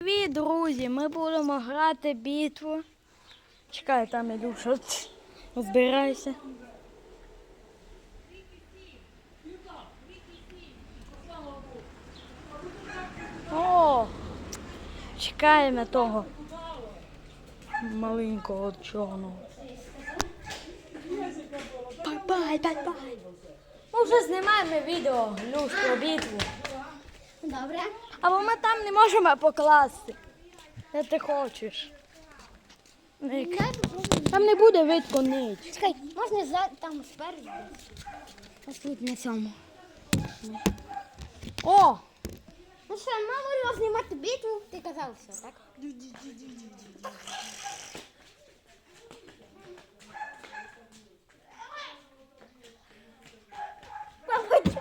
Привіт, друзі! Ми будемо грати битву. Чекай, там Ілюша. Тс, Збирайся. О! Чекаємо того маленького чорного. Бай-бай, бай-бай. Ми вже знімаємо відео Люш про битву. Добре. Але ми там не можемо покласти. Де ти хочеш. Ник. Там не буде видко ніч. Чекай, можна за там спереду. Ось тут на цьому. О! Ну що, мало його знімати битву, ти казав все, так? Мабуть.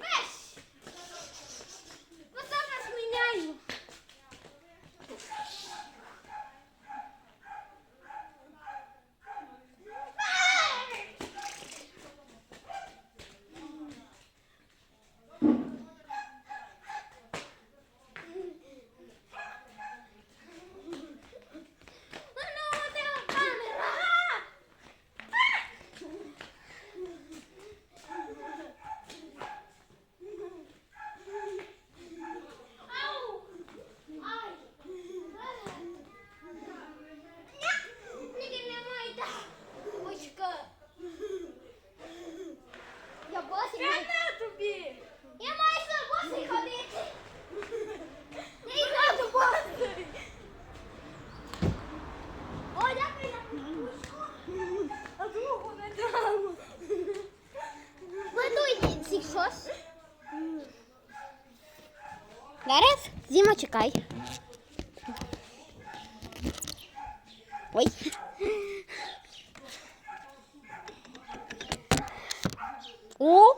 Еш! Ну зараз міняю. Ну, ну, де камера? Ау! Ай! Ні, не майда! Очка! Я босий. Тобі! Я маю з босий ходити! Я йду босий! О, дякую за! А другу не дам. Готуй ці щось. Зараз Зіма чекай. Ой. О!